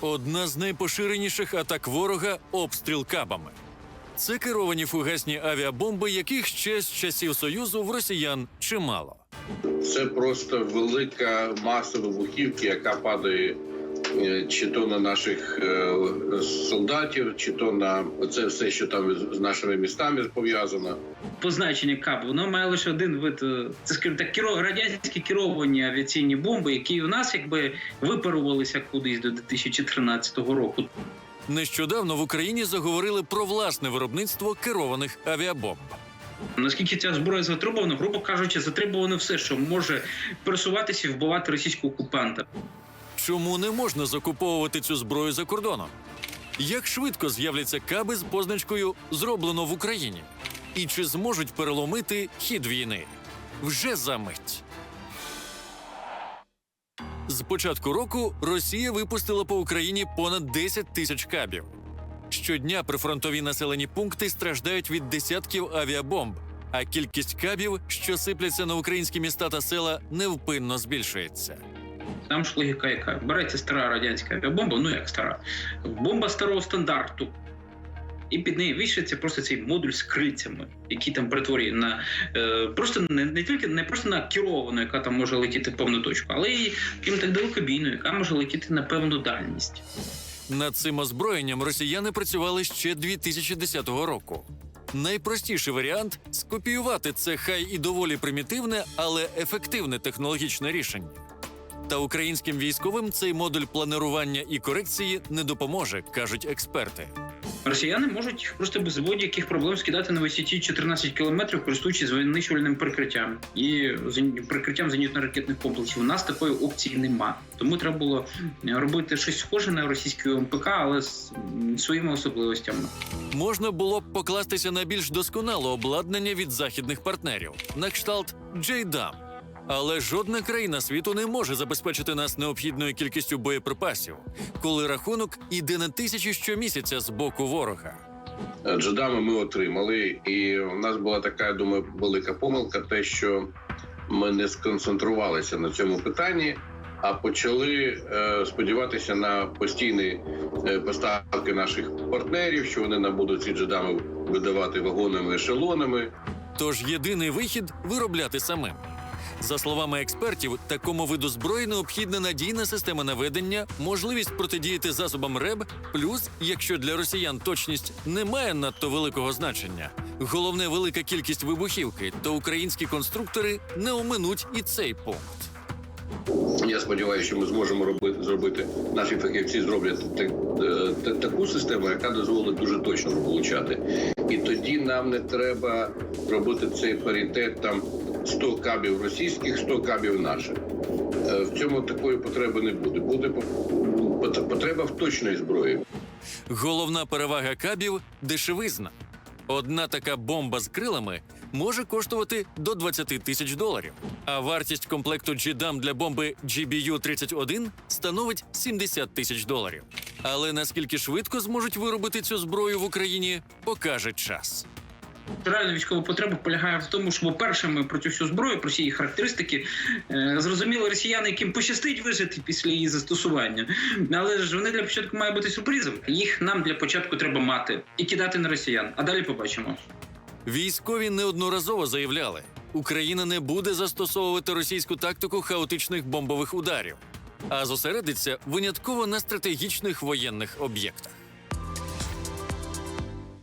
Одна з найпоширеніших атак ворога обстріл кабами. Це керовані фугасні авіабомби, яких ще з часів Союзу в росіян чимало. Це просто велика маса вибухівки, яка падає чи то на наших е, солдатів, чи то на це все, що там з- нашими містами пов'язано. позначення КАБ, воно має лише один вид. е, Це скажімо так, керо... радянські керовані авіаційні бомби, які у нас якби випарувалися кудись до 2013 року. Нещодавно в Україні заговорили про власне виробництво керованих авіабомб. Наскільки ця зброя затребувана, грубо кажучи, затребувано все, що може пересуватися і вбивати російського окупанта. Чому не можна закуповувати цю зброю за кордоном? Як швидко з'являться каби з позначкою Зроблено в Україні? І чи зможуть переломити хід війни? Вже за мить. З початку року Росія випустила по Україні понад 10 тисяч кабів. Щодня прифронтові населені пункти страждають від десятків авіабомб, а кількість кабів, що сипляться на українські міста та села, невпинно збільшується. Там ж логіка яка. Береться стара радянська авіабомба, ну як стара, бомба старого стандарту. І під нею вішається просто цей модуль з крильцями, який там перетворює на е, просто не, не тільки не просто на керовану, яка там може летіти в певну точку, але й крім так далекобійну, яка може летіти на певну дальність. Над цим озброєнням росіяни працювали ще 2010 року. Найпростіший варіант скопіювати це хай і доволі примітивне, але ефективне технологічне рішення. Та українським військовим цей модуль планирування і корекції не допоможе, кажуть експерти. Росіяни можуть просто без будь-яких проблем скидати на висоті 14 кілометрів, користуючись винищувальним прикриттям і прикриттям зенітно-ракетних комплексів. У нас такої опції нема. Тому треба було робити щось схоже на російський МПК, але з своїми особливостями. Можна було б покластися на більш досконале обладнання від західних партнерів на кшталт JDAM. Але жодна країна світу не може забезпечити нас необхідною кількістю боєприпасів, коли рахунок іде на тисячі щомісяця з боку ворога. Джедами ми отримали, і в нас була така, я думаю, велика помилка, те, що ми не сконцентрувалися на цьому питанні, а почали е, сподіватися на постійні е, поставки наших партнерів, що вони нам будуть ці джедами видавати вагонами ешелонами. Тож єдиний вихід виробляти самим. За словами експертів, такому виду зброї необхідна надійна система наведення, можливість протидіяти засобам РЕБ, плюс, якщо для росіян точність не має надто великого значення, головне велика кількість вибухівки, то українські конструктори не оминуть і цей пункт. Я сподіваюся, що ми зможемо робити зробити. Наші фахівці зроблять так, е, та- таку систему, яка дозволить дуже точно влучати. І тоді нам не треба робити цей паритет там 100 кабів російських, 100 кабів наших. Е, В цьому такої потреби не буде. Буде потреба в точної зброї. Головна перевага кабів дешевизна. Одна така бомба з крилами може коштувати до 20 тисяч доларів, а вартість комплекту GDAM для бомби GBU-31 становить 70 тисяч доларів. Але наскільки швидко зможуть виробити цю зброю в Україні, покаже час. Реальна військова потреба полягає в тому, що, по-перше, про цю всю зброю, про всі її характеристики е, зрозуміли росіяни, яким пощастить вижити після її застосування. Але ж вони для початку мають бути сюрпризом. Їх нам для початку треба мати і кидати на росіян. А далі побачимо. Військові неодноразово заявляли, Україна не буде застосовувати російську тактику хаотичних бомбових ударів, а зосередиться винятково на стратегічних воєнних об'єктах.